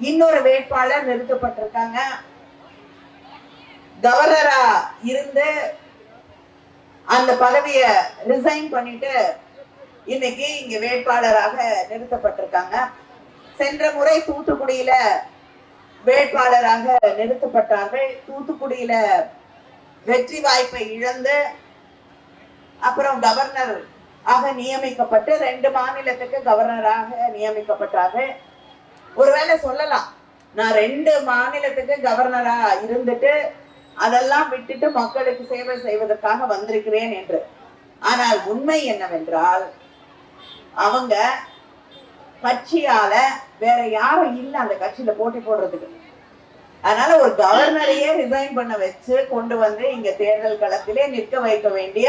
இன்னொரு வேட்பாளர் நிறுத்தப்பட்டிருக்காங்க. கவர்னரா இருந்து அந்த பதவிய ரிசைன் பண்ணிட்டு இன்னைக்கு இங்க வேட்பாளராக நிறுத்தப்பட்டிருக்காங்க. சென்ற முறை தூத்துக்குடியில வேட்பாளராக நிறுத்தப்பட்டார்கள். தூத்துக்குடியில வெற்றி வாய்ப்பை இழந்து அப்புறம் கவர்னர் ஆக நியமிக்கப்பட்டு ரெண்டு மாநிலத்துக்கு கவர்னராக நியமிக்கப்பட்டார்கள். ஒருவேளை சொல்லலாம். நான் ரெண்டு மாநிலத்துக்கு கவர்னரா இருந்துட்டு அதெல்லாம் விட்டுட்டு மக்களுக்கு சேவை செய்வதற்காக வந்திருக்கிறேன் என்று. ஆனால் உண்மை என்னவென்றால் அவங்க கட்சியால வேற யாரும் இல்லை அந்த கட்சியில போட்டி போடுறதுக்கு. அதனால ஒரு கவர்னரையே ரிசைன் பண்ண வச்சு கொண்டு வந்து இங்க தேர்தல் களத்திலே நிற்க வைக்க வேண்டிய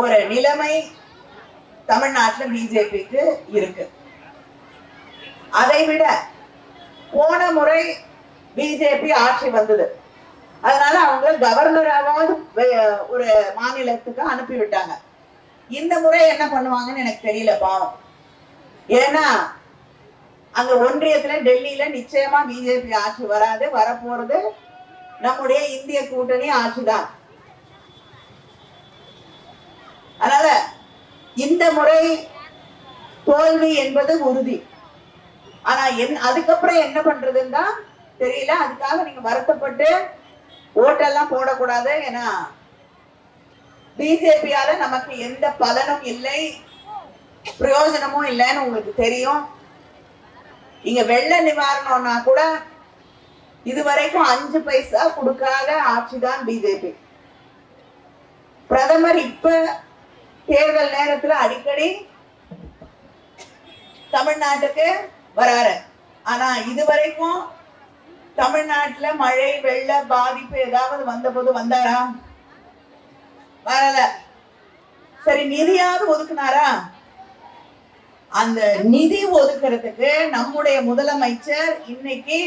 ஒரு நிலைமை தமிழ்நாட்டுல பிஜேபிக்கு இருக்கு. அதை விட போன முறை பிஜேபி ஆட்சி வந்தது. அதனால அவங்க கவர்னராவது ஒரு மாநிலத்துக்கு அனுப்பி விட்டாங்க இந்த முறை என்ன பண்ணுவாங்கன்னு எனக்கு தெரியல பாவம். ஏன்னா அங்க ஒன்றியத்துல டெல்லியில நிச்சயமா பிஜேபி ஆட்சி வராது வரப்போறது நம்முடைய இந்திய கூட்டணி ஆட்சிதான். அதனால இந்த முறை தோல்வி என்பது உறுதி. ஆனா என் அதுக்கப்புறம் என்ன பண்றதுன்னு தான் தெரியல. அதுக்காக நீங்க வருத்தப்பட்டு ஓட்டெல்லாம் போடக்கூடாது. ஏன்னா பிஜேபியால நமக்கு எந்த பலனும் இல்லை. பிரயோஜனமும் இல்லைன்னு உங்களுக்கு தெரியும். இங்க வெள்ள நிவாரணம்னா கூட இதுவரைக்கும் அஞ்சு பைசா கொடுக்காத ஆட்சிதான் பிஜேபி பிரதமர் இப்ப தேர்தல் நேரத்துல அடிக்கடி தமிழ்நாட்டுக்கு வராரு ஆனா இதுவரைக்கும் தமிழ்நாட்டுல மழை வெள்ள பாதிப்பு ஏதாவது வந்தபோது வந்தாரா? வரல. சரி நிதியாவது ஒதுக்குனாரா? அந்த நிதி ஒதுக்குறதுக்கு நம்முடைய முதலமைச்சர் இன்னைக்கு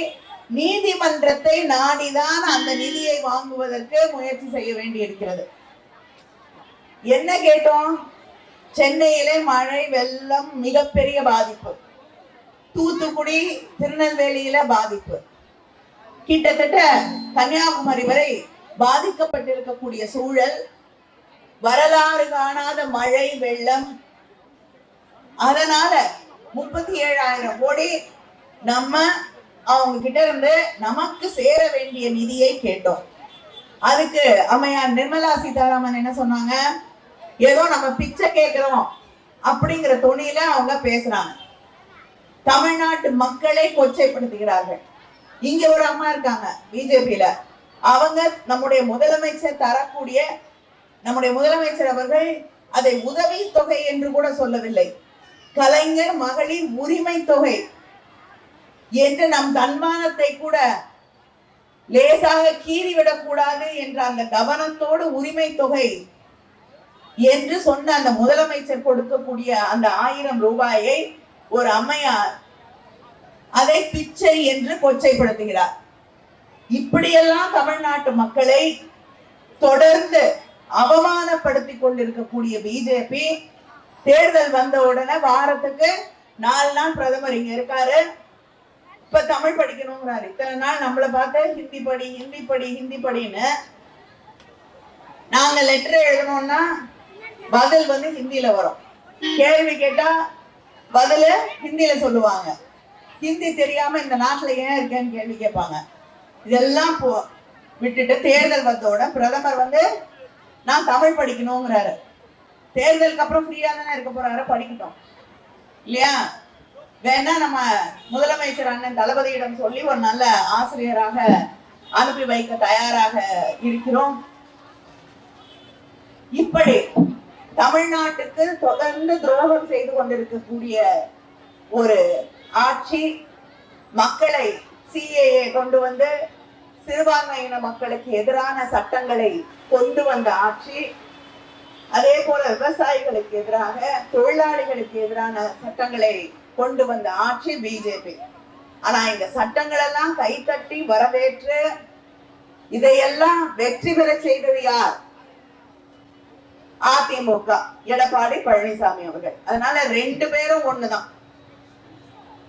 நீதிமன்றத்தை நாடிதான் அந்த நிதியை வாங்குவதற்கு முயற்சி செய்ய வேண்டி இருக்கிறது என்ன கேட்டோம்? சென்னையிலே மழை வெள்ளம் மிகப்பெரிய பாதிப்பு. தூத்துக்குடி திருநெல்வேலியில பாதிப்பு. கிட்டத்தட்ட கன்னியாகுமரி வரை பாதிக்கப்பட்டிருக்கக்கூடிய சூழல் வரலாறு காணாத மழை வெள்ளம். அதனால முப்பத்தி ஏழாயிரம் கோடி நம்ம அவங்க கிட்ட இருந்து நமக்கு சேர வேண்டிய நிதியை கேட்டோம். அதுக்கு அம்மையார் நிர்மலா சீதாராமன் என்ன சொன்னாங்க? ஏதோ நம்ம பிச்சை கேட்கிறோம் அப்படிங்கிற துணியில அவங்க பேசுறாங்க. தமிழ்நாட்டு மக்களை கொச்சைப்படுத்துகிறார்கள். இங்க ஒரு அம்மா இருக்காங்க பிஜேபியில. அவங்க நம்முடைய முதலமைச்சர் தரக்கூடிய நம்முடைய முதலமைச்சர் அவர்கள் அதை உதவி தொகை என்று கூட சொல்லவில்லை. கலைஞர் மகளிர் உரிமை தொகை என்று நம் தன்மானத்தை கூட லேசாக கீறிவிடக் கூடாது என்ற அந்த கவனத்தோடு உரிமை தொகை என்று சொன்ன அந்த முதலமைச்சர் கொடுக்கக்கூடிய அந்த ஆயிரம் ரூபாயை ஒரு அம்மையார் அதை பிச்சை என்று கொச்சைப்படுத்துகிறார் இப்படியெல்லாம் தமிழ்நாட்டு மக்களை தொடர்ந்து அவமானப்படுத்தி கொண்டிருக்கக்கூடிய பிஜேபி தேர்தல் வந்த உடனே வாரத்துக்கு நாலு நாள் பிரதமர் இங்க இருக்காரு. இப்ப தமிழ் படிக்கணுங்கிறாரு. இத்தனை நாள் நம்மளை பார்த்து ஹிந்தி படி ஹிந்தி படி ஹிந்தி படின்னு நாங்க லெட்டர் எழுதணும்னா பதில் வந்து ஹிந்தியில வரும். கேள்வி கேட்டா பதில ஹிந்தியில சொல்லுவாங்க. ஹிந்தி தெரியாம இந்த நாட்டுல ஏன் இருக்கேன்னு கேள்வி கேட்பாங்க. இதெல்லாம் போ விட்டுட்டு தேர்தல் வந்தோட பிரதமர் வந்து நான் தமிழ் படிக்கணுங்கிறாரு தேர்தலுக்கு அப்புறம் ஃப்ரீயா தானே இருக்க போறாரு படிக்கட்டும். இல்லையா? வேணா நம்ம முதலமைச்சர் அண்ணன் தளபதியிடம் சொல்லி ஒரு நல்ல ஆசிரியராக அனுப்பி வைக்க தயாராக இருக்கிறோம். இப்படி தமிழ்நாட்டுக்கு தொடர்ந்து துரோகம் செய்து கொண்டிருக்கக்கூடிய ஒரு ஆட்சி மக்களை சிஏஏ கொண்டு வந்து சிறுபான்மையின மக்களுக்கு எதிரான சட்டங்களை கொண்டு வந்த ஆட்சி. அதே போல விவசாயிகளுக்கு எதிராக தொழிலாளிகளுக்கு எதிரான சட்டங்களை கொண்டு வந்த ஆட்சி பிஜேபி ஆனா இந்த சட்டங்கள் எல்லாம் கைத்தட்டி வரவேற்று இதையெல்லாம் வெற்றி பெற செய்தது யார்? அதிமுக எடப்பாடி பழனிசாமி அவர்கள். அதனால ரெண்டு பேரும் ஒண்ணுதான்.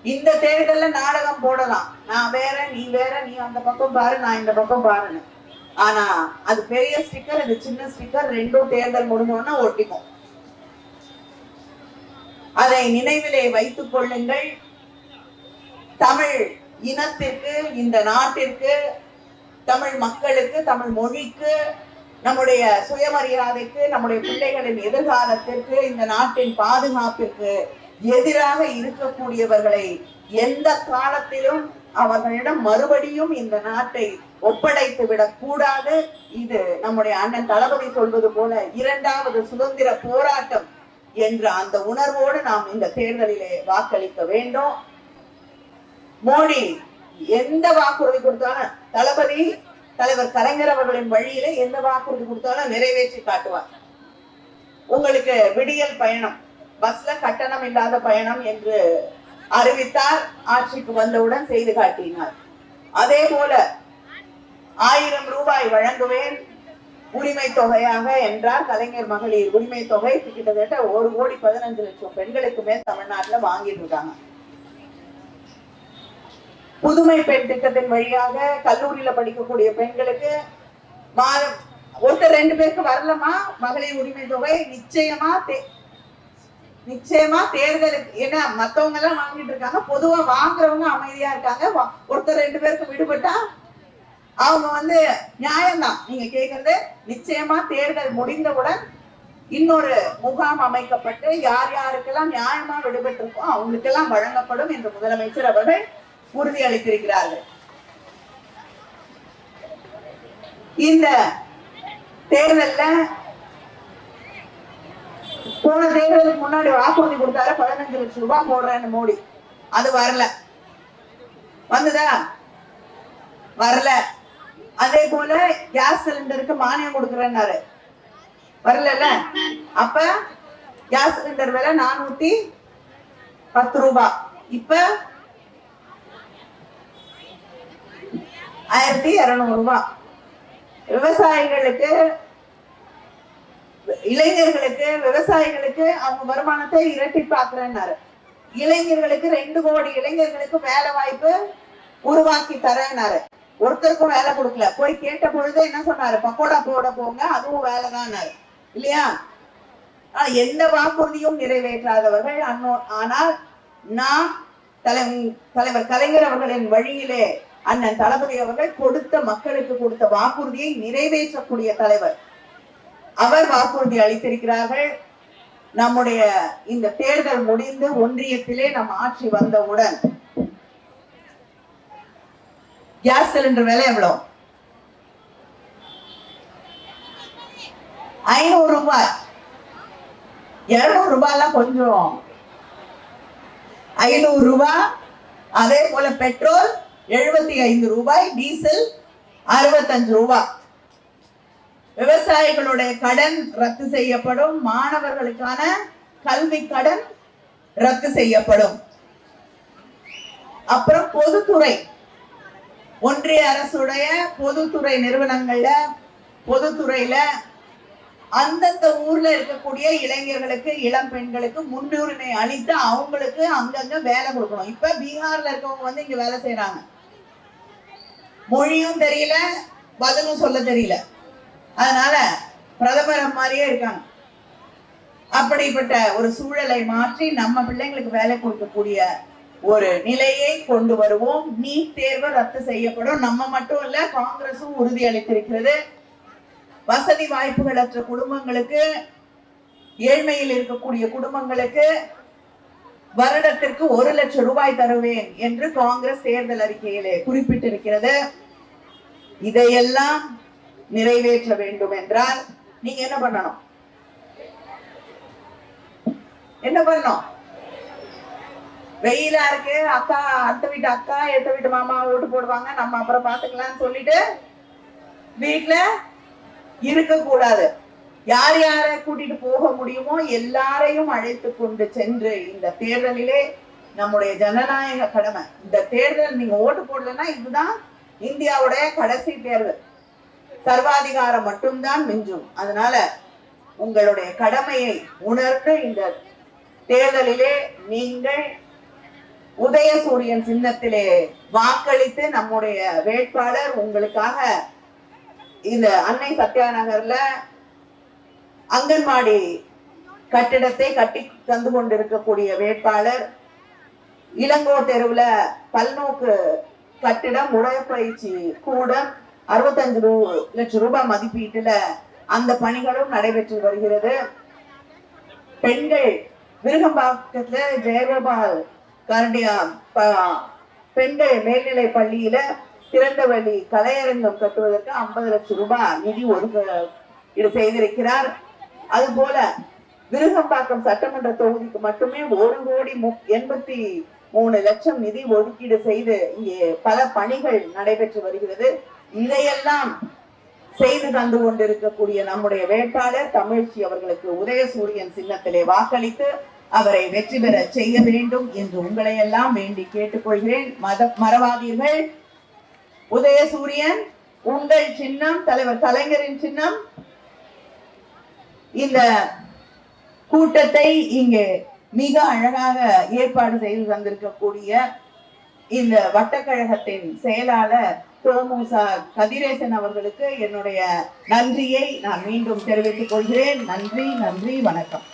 இந்த தேர்தல்ல நாடகம் போடலாம். நான் வேற நீ வேற நீ அந்த பக்கம் பாரு நான் இந்த பக்கம் பாருன்னு. ஆனா அது பெரிய ஸ்டிக்கர் இது சின்ன ஸ்டிக்கர் ரெண்டும் தேர்தல் முடிஞ்சோன்னா ஒட்டிக்கும் அதை நினைவிலே வைத்துக் கொள்ளுங்கள். தமிழ் இனத்திற்கு இந்த நாட்டிற்கு தமிழ் மக்களுக்கு தமிழ் மொழிக்கு நம்முடைய சுயமரியாதைக்கு நம்முடைய பிள்ளைகளின் எதிர்காலத்திற்கு இந்த நாட்டின் பாதுகாப்பிற்கு எதிராக இருக்கக்கூடியவர்களை எந்த காலத்திலும் அவர்களிடம் மறுபடியும் இந்த நாட்டை ஒப்படைத்து விடக் கூடாது இது நம்முடைய அண்ணன் தளபதி சொல்வது போல இரண்டாவது சுதந்திர போராட்டம் என்ற அந்த உணர்வோடு நாம் இந்த தேர்தலிலே வாக்களிக்க வேண்டும். மோடி எந்த வாக்குறுதி கொடுத்தாலும் தளபதி தலைவர் கலைஞர் அவர்களின் வழியில எந்த வாக்குறுதி கொடுத்தாலும் நிறைவேற்றி காட்டுவார். உங்களுக்கு விடியல் பயணம் பஸ்ல கட்டணம் இல்லாத பயணம் என்று அறிவித்தார். ஆட்சிக்கு வந்தவுடன் செய்து காட்டினார். அதே போல ஆயிரம் ரூபாய் வழங்குவேன் உரிமை தொகையாக என்றார் கலைஞர் மகளிர். உரிமை தொகை கிட்டத்தட்ட ஒரு கோடி பதினஞ்சு லட்சம் பெண்களுக்கு மேல் தமிழ்நாட்டுல வாங்கிட்டு இருக்காங்க. புதுமை பெண் திட்டத்தின் வழியாக கல்லூரியில படிக்கக்கூடிய பெண்களுக்கு மாதம் ஒருத்தர் ரெண்டு பேருக்கு வரலமா மகளிர் உரிமை தொகை நிச்சயமா நிச்சயமா தேர்தலுக்கு ஏன்னா மத்தவங்க எல்லாம் வாங்கிட்டு இருக்காங்க. பொதுவா வாங்குறவங்க அமைதியா இருக்காங்க. ஒருத்தர் ரெண்டு பேருக்கு விடுபட்டா அவங்க வந்து நியாயம்தான். நீங்க கேக்குறது நிச்சயமா தேர்தல் முடிந்தவுடன் இன்னொரு முகாம் அமைக்கப்பட்டு யார் யாருக்கெல்லாம் நியாயமா விடுபட்டிருக்கோ அவங்களுக்கெல்லாம் வழங்கப்படும் என்று முதலமைச்சர் அவர்கள் உறுதி அளித்திருக்கிறார்கள். இந்த தேர்தல்ல போன தேர்தலுக்கு முன்னாடி வாக்குறுதி கொடுத்தாரு பதினஞ்சு லட்சம் ரூபாய் போடுறேன்னு மோடி. அது வரல. வந்துதா? வரல. அதே போல கேஸ் சிலிண்டருக்கு மானியம் கொடுக்குறேன்னாரு. வரலல்ல? அப்ப கேஸ் சிலிண்டர் விலை நானூத்தி பத்து ரூபாய் இப்ப ஆயிரத்தி இருநூறு ரூபாய் விவசாயிகளுக்கு இளைஞர்களுக்கு விவசாயிகளுக்கு அவங்க வருமானத்தை இரட்டி பாக்குறேன்னாரு இளைஞர்களுக்கு ரெண்டு கோடி இளைஞர்களுக்கு வேலை வாய்ப்பு உருவாக்கி தரேன்னாரு. ஒருத்தருக்கும் வேலை கொடுக்கல. போய் கேட்ட பொழுது என்ன சொன்னாரு? பக்கோடா போட போங்க அதுவும் வேலைதான்னாரு. இல்லையா? ஆனா எந்த வாக்குறுதியும் நிறைவேற்றாதவர்கள் அன்னோ ஆனால் நான் தலை தலைவர் கலைஞர் அவர்களின் வழியிலே அண்ணன் தளபதி அவர்கள் கொடுத்த மக்களுக்கு கொடுத்த வாக்குறுதியை நிறைவேற்றக்கூடிய தலைவர். அவர் வாக்குறுதி அளித்திருக்கிறார்கள். நம்முடைய இந்த தேர்தல் முடிந்து ஒன்றியத்திலே நம் ஆட்சி வந்தவுடன் கேஸ் சிலிண்டர் விலை எவ்வளவு ஐநூறு ரூபாய். இருநூறு ரூபாய்லாம் கொஞ்சம். ஐநூறு ரூபாய் அதே போல பெட்ரோல் எழுபத்தி ஐந்து ரூபாய் டீசல் அறுபத்தஞ்சு ரூபாய். விவசாயிகளுடைய கடன் ரத்து செய்யப்படும். மாணவர்களுக்கான கல்வி கடன் ரத்து செய்யப்படும். அப்புறம் பொதுத்துறை. ஒன்றிய அரசுடைய பொதுத்துறை நிறுவனங்கள்ல பொதுத்துறையில அந்தந்த ஊர்ல இருக்கக்கூடிய இளைஞர்களுக்கு இளம் பெண்களுக்கு முன்னுரிமை அளித்து அவங்களுக்கு அங்கங்க வேலை கொடுக்கணும். இப்ப பீகார்ல இருக்கவங்க வந்து இங்க வேலை செய்யறாங்க மொழியும் தெரியல பதிலும் சொல்ல தெரியல. அதனால பிரதமர் மாதிரியே இருக்காங்க. அப்படிப்பட்ட ஒரு சூழலை மாற்றி நம்ம பிள்ளைங்களுக்கு வேலை கொடுக்கக்கூடிய ஒரு நிலையை கொண்டு வருவோம். நீட் தேர்வு ரத்து செய்யப்படும். நம்ம மட்டும் இல்ல காங்கிரசும் உறுதி அளித்திருக்கிறது. வசதி வாய்ப்புகளற்ற குடும்பங்களுக்கு ஏழ்மையில் இருக்கக்கூடிய குடும்பங்களுக்கு வருடத்திற்கு ஒரு லட்சம் ரூபாய் தருவேன் என்று காங்கிரஸ் தேர்தல் அறிக்கையிலே குறிப்பிட்டிருக்கிறது. இதையெல்லாம் நிறைவேற்ற வேண்டும் என்றால் நீங்க என்ன பண்ணணும்? என்ன பண்ணணும்? வெயிலா இருக்கு. அக்கா அடுத்த வீட்டு அக்கா எத்த வீட்டு மாமா ஓட்டு போடுவாங்க. நம்ம அப்புறம் பாத்துக்கலாம்னு சொல்லிட்டு வீட்டுல இருக்க கூடாது யார் யாரை கூட்டிட்டு போக முடியுமோ எல்லாரையும் அழைத்து கொண்டு சென்று இந்த தேர்தலிலே நம்முடைய ஜனநாயக கடமை. இந்த தேர்தல் நீங்க ஓட்டு போடலன்னா இதுதான் இந்தியாவுடைய கடைசி தேர்தல் சர்வாதிகாரம் மட்டும்தான் மிஞ்சும். அதனால உங்களுடைய கடமையை உணர்ந்து இந்த தேர்தலிலே நீங்கள் உதயசூரியன் சின்னத்திலே வாக்களித்து நம்முடைய வேட்பாளர் உங்களுக்காக இந்த அன்னை சத்யா நகர்ல அங்கன்வாடி கட்டிடத்தை கட்டி தந்து கொண்டிருக்கக்கூடிய வேட்பாளர் இளங்கோ தெருவுல பல்நோக்கு கட்டிடம் உடற்பயிற்சி கூடம் அறுபத்தஞ்சு ரூ லட்சம் ரூபாய் மதிப்பீட்டுல அந்த பணிகளும் நடைபெற்று வருகிறது. பெண்கள் விருகம்பாக்கத்துல ஜெயகோபால் காரண்டியா பெண்கள் மேல்நிலை பள்ளியில திறந்தவெளி கலையரங்கம் கட்டுவதற்கு ஐம்பது லட்சம் ரூபாய் நிதி ஒதுக்கீடு செய்திருக்கிறார். அதுபோல விருகம்பாக்கம் சட்டமன்ற தொகுதிக்கு மட்டுமே ஒரு கோடி மு- எண்பத்தி மூணு லட்சம் நிதி ஒதுக்கீடு செய்து இங்கே பல பணிகள் நடைபெற்று வருகிறது. இதையெல்லாம் செய்து தந்து கொண்டிருக்கக்கூடிய நம்முடைய வேட்பாளர் தமிழ்ச்சி அவர்களுக்கு உதயசூரியன் சின்னத்திலே வாக்களித்து அவரை வெற்றி பெற செய்ய வேண்டும் என்று உங்களை எல்லாம் வேண்டி கேட்டுக்கொள்கிறேன். மத மறவாதீர்கள். உதயசூரியன் உங்கள் சின்னம் தலைவர் கலைஞரின் சின்னம் இந்த கூட்டத்தை இங்கே மிக அழகாக ஏற்பாடு செய்து தந்திருக்கக்கூடிய இந்த வட்டக்கழகத்தின் செயலாளர் தோமுசா கதிரேசன் அவர்களுக்கு என்னுடைய நன்றியை நான் மீண்டும் தெரிவித்துக் கொள்கிறேன். நன்றி நன்றி வணக்கம்.